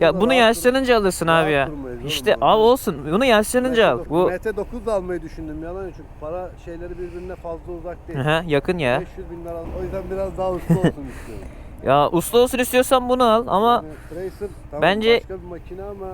Ya bunu yaşlanınca alırsın abi ya. İşte al olsun. Bunu yaşlanınca al. Bu MT9 da almayı düşündüm yalan çünkü para şeyleri birbirine fazla uzak değil. Aha, yakın ya. 500 bin lira o yüzden biraz daha uslu olsun istiyorum. Ya uslu olsun istiyorsan bunu al ama Yani Tracer tamam Bence- başka bir makine ama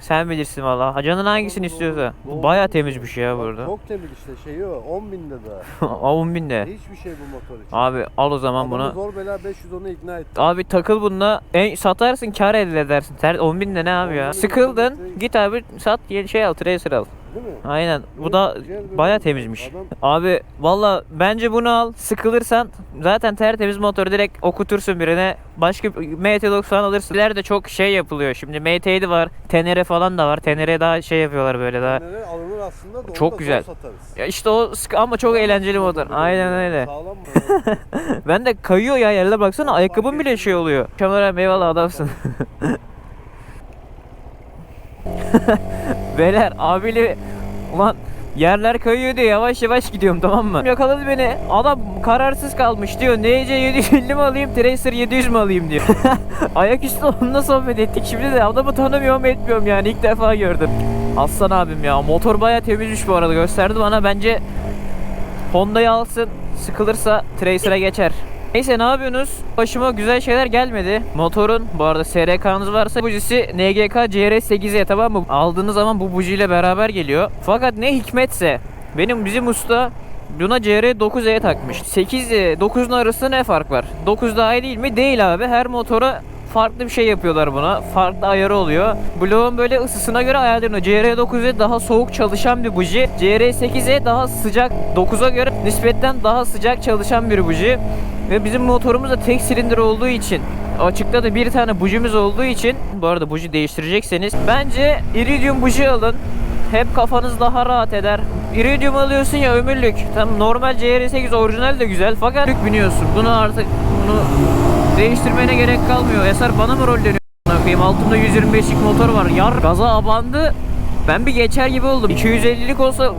sen bilirsin valla. Canın hangisini istiyorsa. Bu baya temiz bir şey ya burada. Çok temiz işte şeyi o 10 binde daha. 10 bin de. Hiçbir şey bu motor için. Abi al o zaman Adamı bunu. zor bela 500 onu ikna etti. Abi takıl bununla en, satarsın kar elde edersin. Ter, 10 bin de ne abi 10 ya? Sıkıldın de- git abi sat şey al Tracer al. Değil mi? Aynen bu da Güzel baya temizmiş. Adam Abi valla bence bunu al. Sıkılırsan zaten tertemiz motoru direkt okutursun birine. Başka bir MT-90 alırsın. İleride çok şey yapılıyor. Şimdi MT7 var. Tenere falan da var. Tenere daha şey yapıyorlar böyle daha. neler alınır aslında da onu Çok da güzel. satarız. Ya işte o sık- ama çok eğlenceli motor. Aynen öyle. Sağlam mı? Ben de kayıyor ya yerine baksana ayakkabım bile şey oluyor. Kamera eyvallah adamsın. Beyler abiyle ulan yerler kayıyor diye yavaş yavaş gidiyorum tamam mı? Yakaladı beni. Adam kararsız kalmış diyor. NC 750 mi alayım, Tracer 700 mi alayım diyor. Ayaküstü onunla sohbet ettik. Şimdi de adamı tanımıyorum etmiyorum yani ilk defa gördüm. Aslan abim ya motor baya temizmiş bu arada gösterdi bana bence Honda'yı alsın. Sıkılırsa Tracer'a geçer. Neyse ne yapıyorsunuz? Başıma güzel şeyler gelmedi. Motorun bu arada SRK'nız varsa bujisi NGK CR8'e tamam mı? Aldığınız zaman bu bujiyle beraber geliyor. Fakat ne hikmetse benim bizim usta buna CR9'e takmış. 8 ile 9'un arasında ne fark var? 9 daha iyi değil mi? Değil abi. Her motora farklı bir şey yapıyorlar buna. Farklı ayarı oluyor. Bloğun böyle ısısına göre ayarlanıyor. CR9'e daha soğuk çalışan bir buji. CR8'e daha sıcak 9'a göre nispetten daha sıcak çalışan bir buji. Ve bizim motorumuz da tek silindir olduğu için açıkta da bir tane bujimiz olduğu için bu arada buji değiştirecekseniz bence iridium buji alın. Hep kafanız daha rahat eder. Iridium alıyorsun ya ömürlük. Tam normal CR8 orijinal de güzel fakat yük biniyorsun. Bunu artık bunu değiştirmene gerek kalmıyor. Eser bana mı rol dönüyor? a**ına koyayım? Altında 125'lik motor var. Yar gaza abandı. Ben bir geçer gibi oldum. 250'lik olsa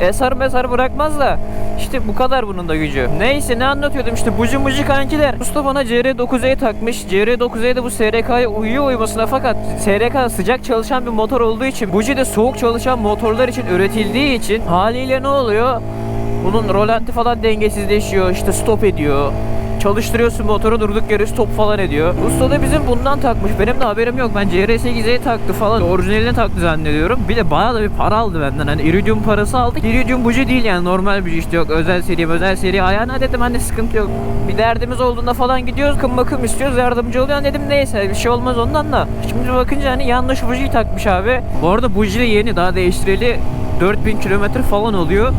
Eser mesar bırakmaz da işte bu kadar bunun da gücü. Neyse ne anlatıyordum işte bucu mucu kankiler. Usta bana CR9'e takmış. CR9'e de bu SRK'ya uyuyor uyumasına fakat SRK sıcak çalışan bir motor olduğu için buji de soğuk çalışan motorlar için üretildiği için haliyle ne oluyor? Bunun rolanti falan dengesizleşiyor işte stop ediyor. Çalıştırıyorsun motoru durduk yere stop falan ediyor. Usta da bizim bundan takmış. Benim de haberim yok. Ben CR8'e taktı falan. Orijinaline taktı zannediyorum. Bir de bayağı da bir para aldı benden. Hani iridium parası aldık. Iridium buji değil yani normal bir işte yok. Özel seri özel seri. Ayağına dedim hani sıkıntı yok. Bir derdimiz olduğunda falan gidiyoruz. Kım bakım istiyoruz. Yardımcı oluyor. Dedim neyse bir şey olmaz ondan da. Şimdi bakınca hani yanlış bujiyi takmış abi. Bu arada buji de yeni. Daha değiştireli 4000 kilometre falan oluyor.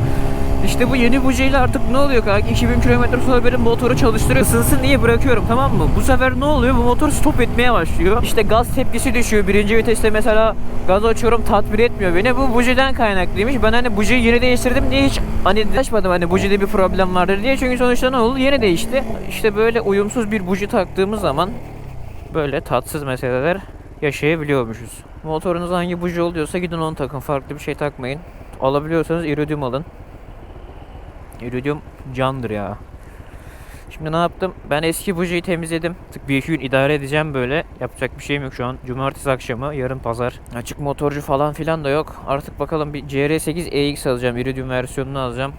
İşte bu yeni bujiyle artık ne oluyor kanka? 2000 km sonra benim motoru çalıştırıyor. Isınsın diye bırakıyorum tamam mı? Bu sefer ne oluyor? Bu motor stop etmeye başlıyor. İşte gaz tepkisi düşüyor. Birinci viteste mesela gaz açıyorum tatmin etmiyor beni. Bu bujiden kaynaklıymış. Ben hani bujiyi yeni değiştirdim diye hiç hani açmadım hani bujide bir problem vardır diye. Çünkü sonuçta ne oldu? Yeni değişti. İşte böyle uyumsuz bir buji taktığımız zaman böyle tatsız meseleler yaşayabiliyormuşuz. Motorunuz hangi buji oluyorsa gidin onu takın. Farklı bir şey takmayın. Alabiliyorsanız iridium alın. Iridium candır ya. Şimdi ne yaptım? Ben eski bujiyi temizledim. Tık bir iki gün idare edeceğim böyle. Yapacak bir şeyim yok şu an. Cumartesi akşamı, yarın pazar. Açık motorcu falan filan da yok. Artık bakalım bir CR8 EX alacağım. Iridium versiyonunu alacağım.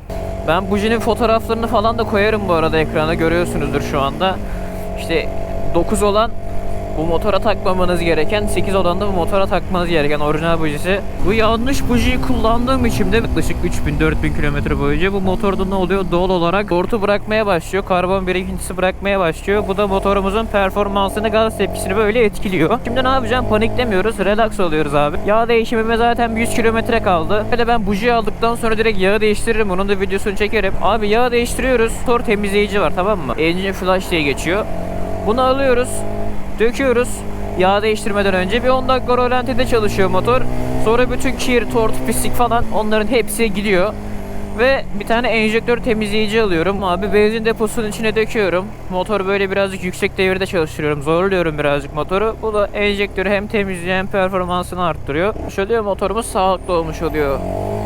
Ben bujinin fotoğraflarını falan da koyarım bu arada ekrana. Görüyorsunuzdur şu anda. İşte 9 olan bu motora takmamanız gereken 8 olan da bu motora takmanız gereken orijinal bujisi. Bu yanlış bujiyi kullandığım için de yaklaşık 3000-4000 kilometre boyunca bu motorda ne oluyor? Doğal olarak tortu bırakmaya başlıyor. Karbon birikintisi bırakmaya başlıyor. Bu da motorumuzun performansını, gaz tepkisini böyle etkiliyor. Şimdi ne yapacağım? Paniklemiyoruz. Relax oluyoruz abi. Yağ değişimime zaten 100 kilometre kaldı. Böyle ben bujiyi aldıktan sonra direkt yağı değiştiririm. Onun da videosunu çekerim. Abi yağı değiştiriyoruz. Motor temizleyici var tamam mı? Engine flash diye geçiyor. Bunu alıyoruz. Döküyoruz. Yağ değiştirmeden önce bir 10 dakika rolantide çalışıyor motor. Sonra bütün kir, tort, pislik falan onların hepsi gidiyor. Ve bir tane enjektör temizleyici alıyorum. Abi benzin deposunun içine döküyorum. Motor böyle birazcık yüksek devirde çalıştırıyorum. Zorluyorum birazcık motoru. Bu da enjektörü hem temizliyor hem performansını arttırıyor. Şöyle motorumuz sağlıklı olmuş oluyor.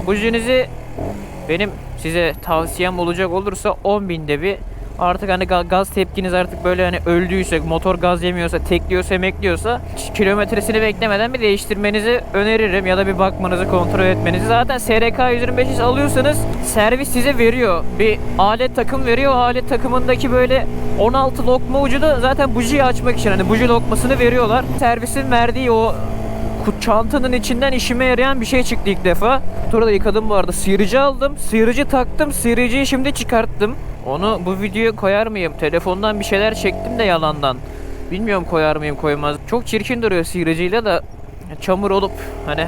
Bujinizi benim size tavsiyem olacak olursa 10 binde bir Artık hani ga- gaz tepkiniz artık böyle hani öldüyse, motor gaz yemiyorsa, tekliyorsa, emekliyorsa kilometresini beklemeden bir değiştirmenizi öneririm ya da bir bakmanızı kontrol etmenizi. Zaten SRK 125 alıyorsanız servis size veriyor. Bir alet takım veriyor. O alet takımındaki böyle 16 lokma ucu da zaten bujiyi açmak için hani buji lokmasını veriyorlar. Servisin verdiği o çantanın içinden işime yarayan bir şey çıktı ilk defa. Motoru da yıkadım bu arada. Sıyırıcı aldım. Sıyırıcı taktım. Sıyırıcıyı şimdi çıkarttım. Onu bu videoya koyar mıyım? Telefondan bir şeyler çektim de yalandan. Bilmiyorum koyar mıyım koymaz. Çok çirkin duruyor sıyırıcıyla da çamur olup hani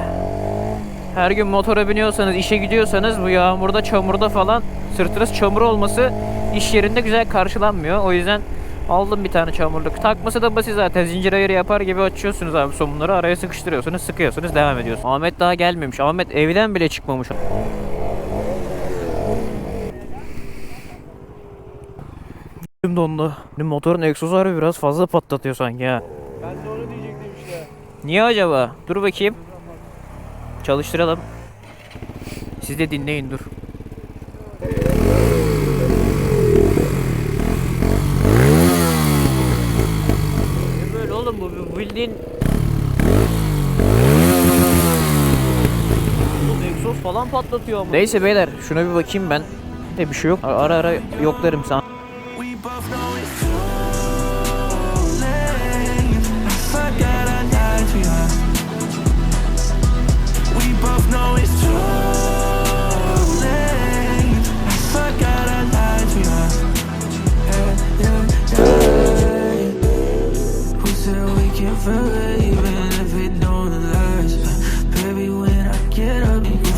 her gün motora biniyorsanız, işe gidiyorsanız bu yağmurda, çamurda falan sırtınız çamur olması iş yerinde güzel karşılanmıyor. O yüzden aldım bir tane çamurluk. Takması da basit zaten. Zincir ayarı yapar gibi açıyorsunuz abi somunları. Araya sıkıştırıyorsunuz, sıkıyorsunuz, devam ediyorsunuz. Ahmet daha gelmemiş. Ahmet evden bile çıkmamış. Şimdi dondu. Benim motorun egzozu biraz fazla patlatıyor sanki ha. Ben de onu diyecektim işte. Niye acaba? Dur bakayım. Çalıştıralım. Siz de dinleyin dur. Ne böyle oğlum bu bildiğin egzoz falan patlatıyor ama. Neyse beyler şuna bir bakayım ben. Ne bir şey yok. Ara ara yoklarım sana.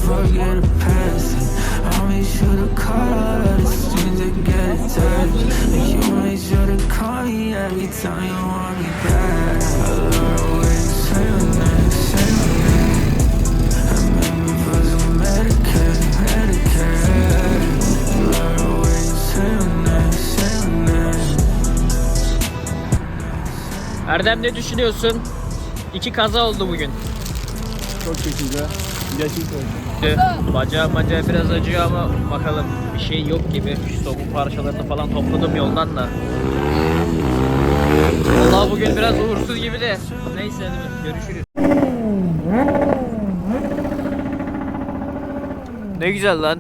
Forget the past. I'll make sure to call all of the strings that get attached. And you make sure to call me every time you want me back. I love the way you say my name, say my name. I make me feel so Medicare, Medicare. I love the way you say my name, say my name. Erdem ne düşünüyorsun? İki kaza oldu bugün. Çok çekici. Gerçekten. Bacağım bacağı biraz acıyor ama bakalım bir şey yok gibi. Şu somun parçalarını falan topladım yoldan da. Vallahi bugün biraz uğursuz gibi de. Neyse hadi görüşürüz. Ne güzel lan.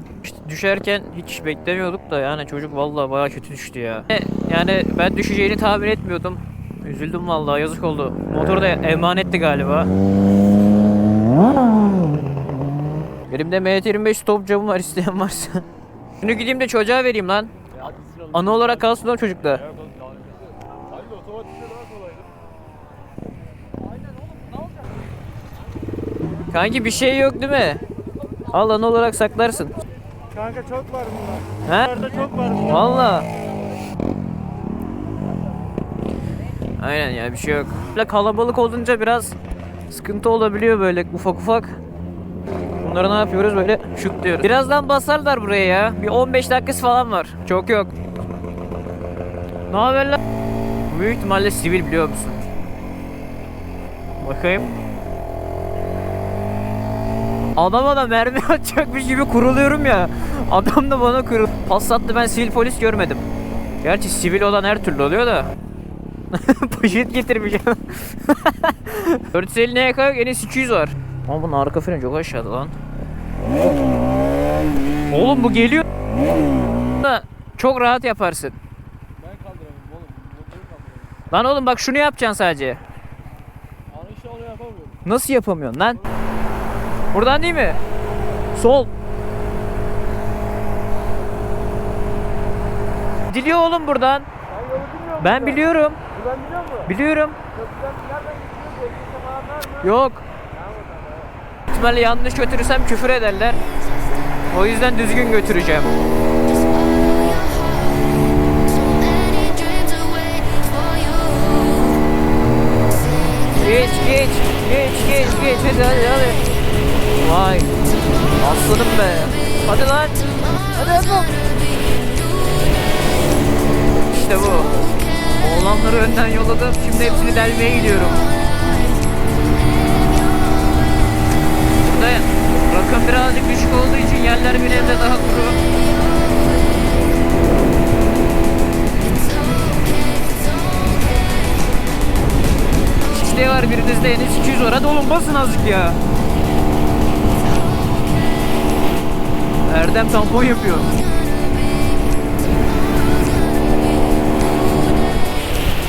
Düşerken hiç beklemiyorduk da yani çocuk vallahi bayağı kötü düştü ya. Yani ben düşeceğini tahmin etmiyordum. Üzüldüm vallahi yazık oldu. Motor da emanetti galiba. Elimde MT25 stop camı var isteyen varsa. Şunu gideyim de çocuğa vereyim lan. Anı olarak kalsın o çocukta. Kanki bir şey yok değil mi? Al anı olarak saklarsın. Kanka çok var bunlar. He? Bunlarda çok var bunlar. Valla. Aynen ya bir şey yok. Böyle kalabalık olunca biraz sıkıntı olabiliyor böyle ufak ufak. Bunları ne yapıyoruz böyle şut diyoruz. Birazdan basarlar buraya ya. Bir 15 dakikası falan var. Çok yok. Ne haber lan? Büyük ihtimalle sivil biliyor musun? Bakayım. Adama da mermi atacakmış gibi kuruluyorum ya. Adam da bana kurul. Passat'ta ben sivil polis görmedim. Gerçi sivil olan her türlü oluyor da. Poşet getirmiş. 450 ne yakar yok en az 200 var. Ama bunun arka freni çok aşağıda lan. Oğlum bu geliyor. Çok rahat yaparsın. Ben kaldıramam oğlum. Motoru kaldıramam. Lan oğlum bak şunu yapacaksın sadece. Ama işte onu yapamıyorum. Nasıl yapamıyorsun lan? Buradan değil mi? Sol. Diliyor oğlum buradan. Ben biliyorum. Ben biliyor musun? Biliyorum. Yok. İhtimalle yanlış götürürsem küfür ederler. O yüzden düzgün götüreceğim. Geç geç geç geç geç hadi hadi hadi. Vay. Aslanım be. Hadi lan. Hadi hadi. İşte bu. Oğlanları önden yolladım. Şimdi hepsini delmeye gidiyorum. dakika birazcık düşük olduğu için yerler bir evde daha kuru. Şişliği var birinizde henüz 200 var. Hadi basın azıcık ya. Erdem tampon yapıyor.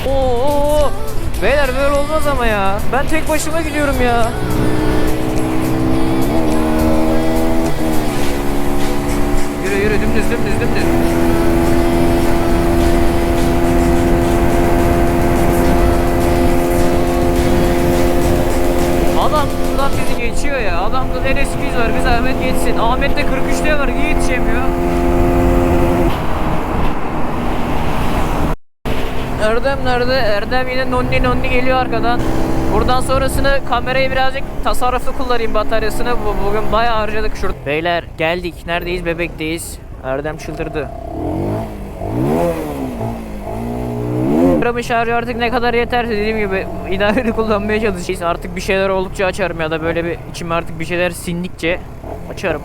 Oo, beyler böyle olmaz ama ya. Ben tek başıma gidiyorum ya. Yürü yürü dümdüz dümdüz dümdüz. Adam buradan bizi geçiyor ya. Adamda NS 200 var. Bir zahmet geçsin. Ahmet'te 43'te var. Niye yetişemiyor? Erdem nerede? Erdem yine nonni nonni geliyor arkadan. Buradan sonrasını kamerayı birazcık tasarruflu kullanayım bataryasını. Bu, bugün bayağı harcadık şurada. Beyler geldik. Neredeyiz? Bebekteyiz. Erdem çıldırdı. Kameramın şarjı artık ne kadar yeterse dediğim gibi idareli kullanmaya çalışacağız. Artık bir şeyler oldukça açarım ya da böyle bir içime artık bir şeyler sindikçe açarım.